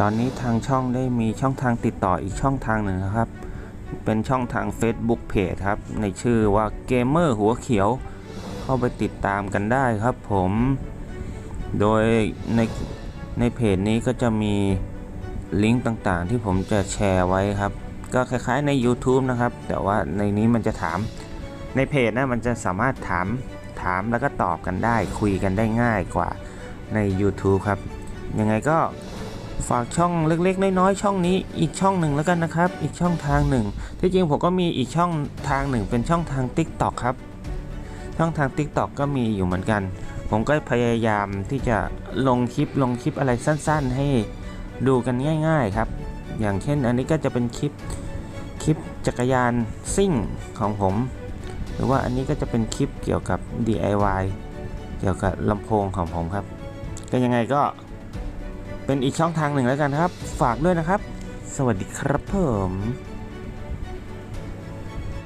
ตอนนี้ทางช่องได้มีช่องทางติดต่ออีกช่องทางหนึ่งนะครับ เป็นช่องทาง Facebook Page ครับ ในชื่อว่าเกมเมอร์หัวเขียว เข้าไปติดตามกันได้ครับผม โดยในในเพจนี้ก็จะมีลิงก์ต่างๆ ที่ผมจะแชร์ไว้ครับ ก็คล้ายๆใน YouTube นะครับ แต่ว่าในนี้มันจะถามในเพจนะมันจะสามารถถามถามแล้วก็ตอบกันได้ คุยกันได้ง่ายกว่าใน YouTube ครับ ยังไงก็ ฝากช่องเล็กๆน้อยๆช่องนี้อีกช่องหนึ่งแล้วกันนะครับ อีกช่องทางหนึ่ง ที่จริงผมก็มีอีกช่องทางหนึ่ง เป็นช่องทาง TikTok ครับ ช่องทาง TikTok ก็มีอยู่เหมือนกัน ผมก็พยายามที่จะลงคลิปลงคลิปอะไรสั้นๆ ให้ดูกันง่าย ๆครับ อย่างเช่นอันนี้ก็จะเป็นคลิปคลิปจักรยานซิ่งของผม หรือว่าอันนี้ก็จะเป็นคลิปเกี่ยวกับ DIY เกี่ยวกับลำโพงของผมครับ ก็ยังไงก็ เป็นอีกช่องทางหนึ่งแล้วกันครับ ฝากด้วยนะครับ สวัสดีครับผม